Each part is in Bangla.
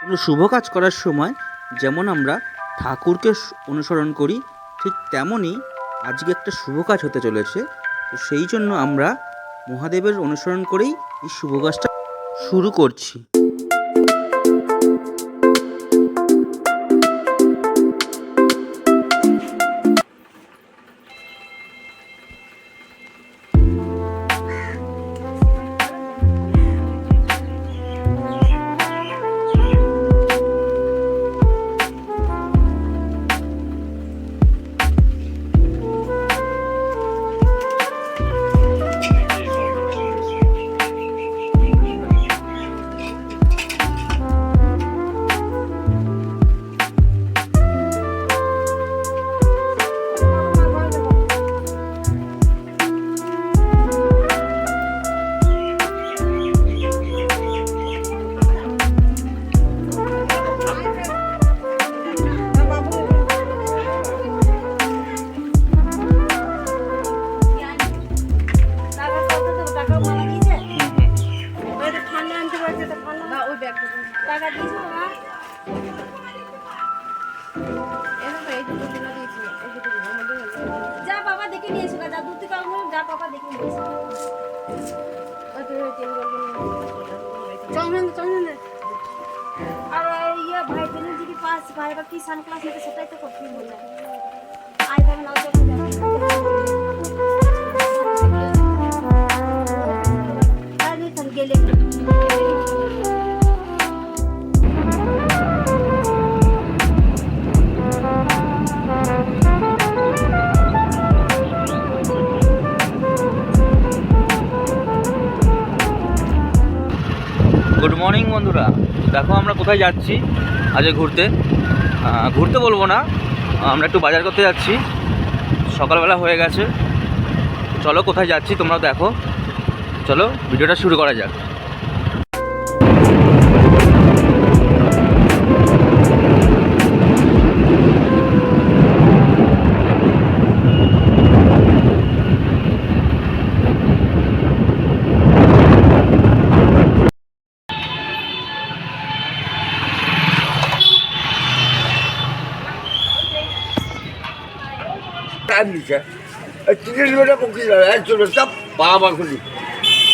কোনো শুভ কাজ করার সময় যেমন আমরা ঠাকুরকে অনুসরণ করি, ঠিক তেমনই আজকে একটা শুভ কাজ হতে চলেছে। তো সেই জন্য আমরা মহাদেবের অনুসরণ করেই এই শুভ কাজটা শুরু করছি। বাবা দেখে নিয়ে এসো। আর ইয়ে ভাই যদি পাস ভাই বা কি সানগ্লাস নিতে সেটাই তো করতেই বলে আই যাবে না বন্ধুরা, দেখো আমরা কোথায় যাচ্ছি আজকে ঘুরতে? ঘুরতে বলব না, আমরা একটু বাজার করতে যাচ্ছি। সকালবেলা হয়ে গেছে। চলো কোথায় যাচ্ছি তোমরা দেখো। চলো, ভিডিওটা শুরু করা যাক। টাইম দিচ্ছে এই তিন কিলোমিটার পক্ষে যাবে এক চলে সব পাড়া বার করি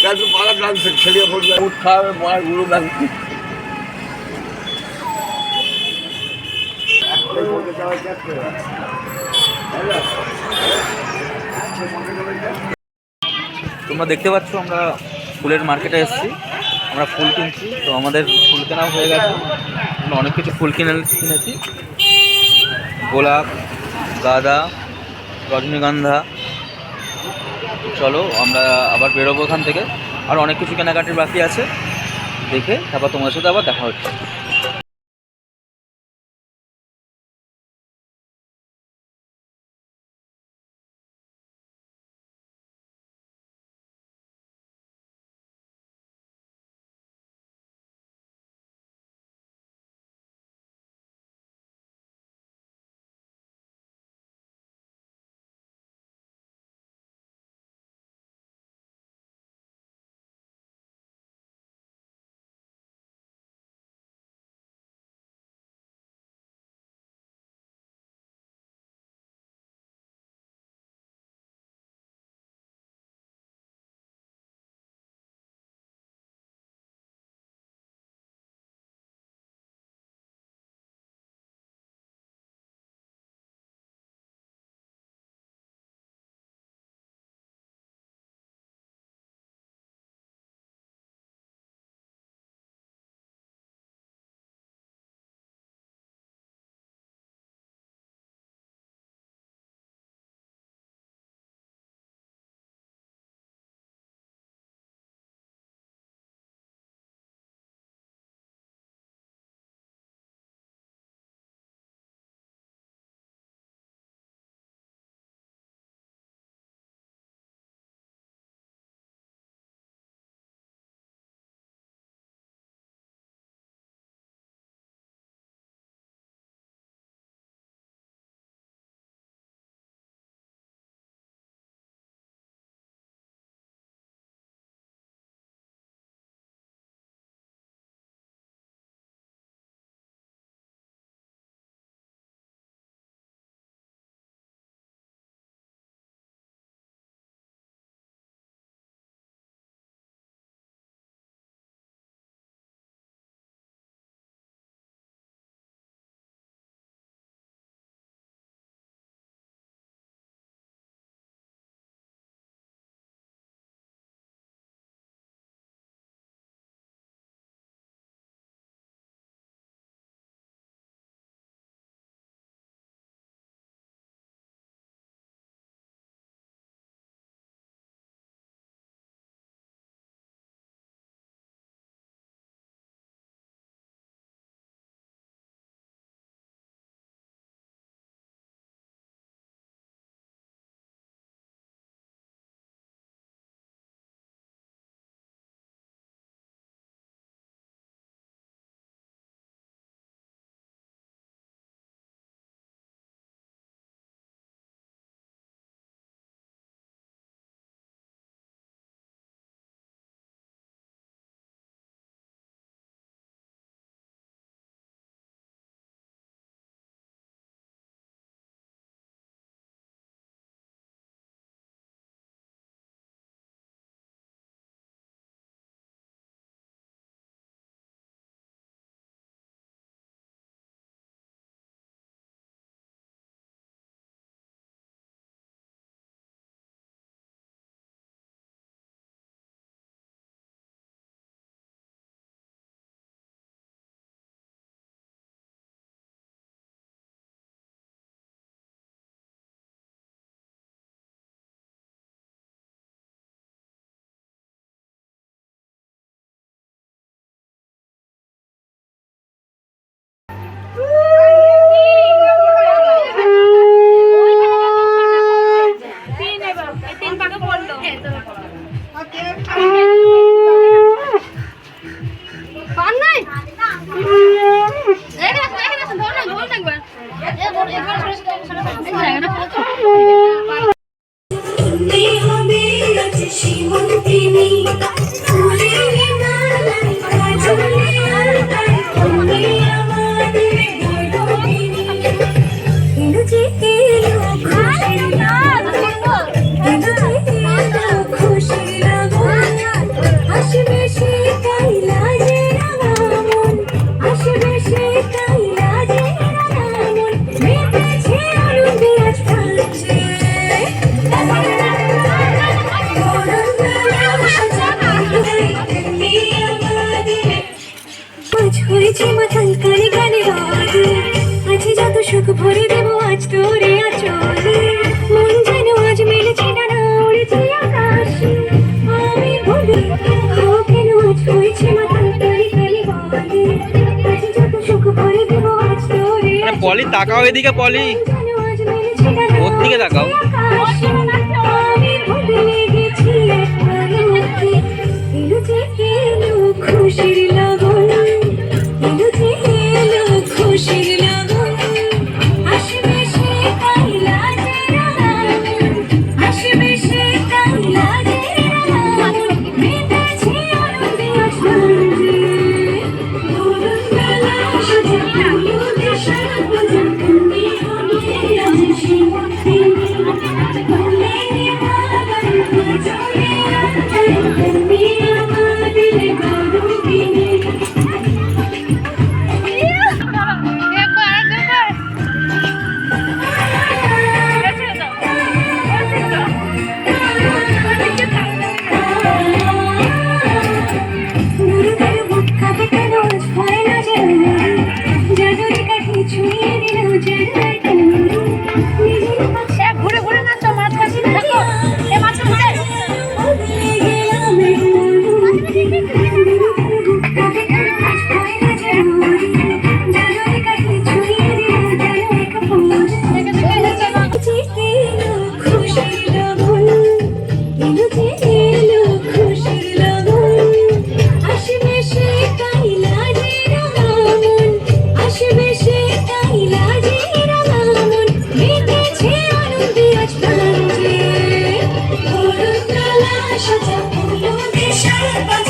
তারপর পাড়া গান ছেড়ে পড়বে উঠ খাওয়াবে মায়েরগুলো লাগবে তোমরা দেখতে পাচ্ছ, আমরা ফুলের মার্কেটে এসেছি। আমরা ফুল কিনছি, তো আমাদের ফুল কেনাও হয়ে গেছে। অনেক কিছু ফুল কিনে কিনেছি। গোলাপ, গাঁদা রজনীগন্ধা। চলো, আমরা আবার বেরোবো ওখান থেকে। আর অনেক কিছু কেনাকাটির বাকি আছে। দেখে তারপর তোমাদের সাথে আবার দেখা হচ্ছে। Be me. পলি তাকাও এদিকে পলি ওর দিকে তাকাও। সাজা ফুল দেশের বাজার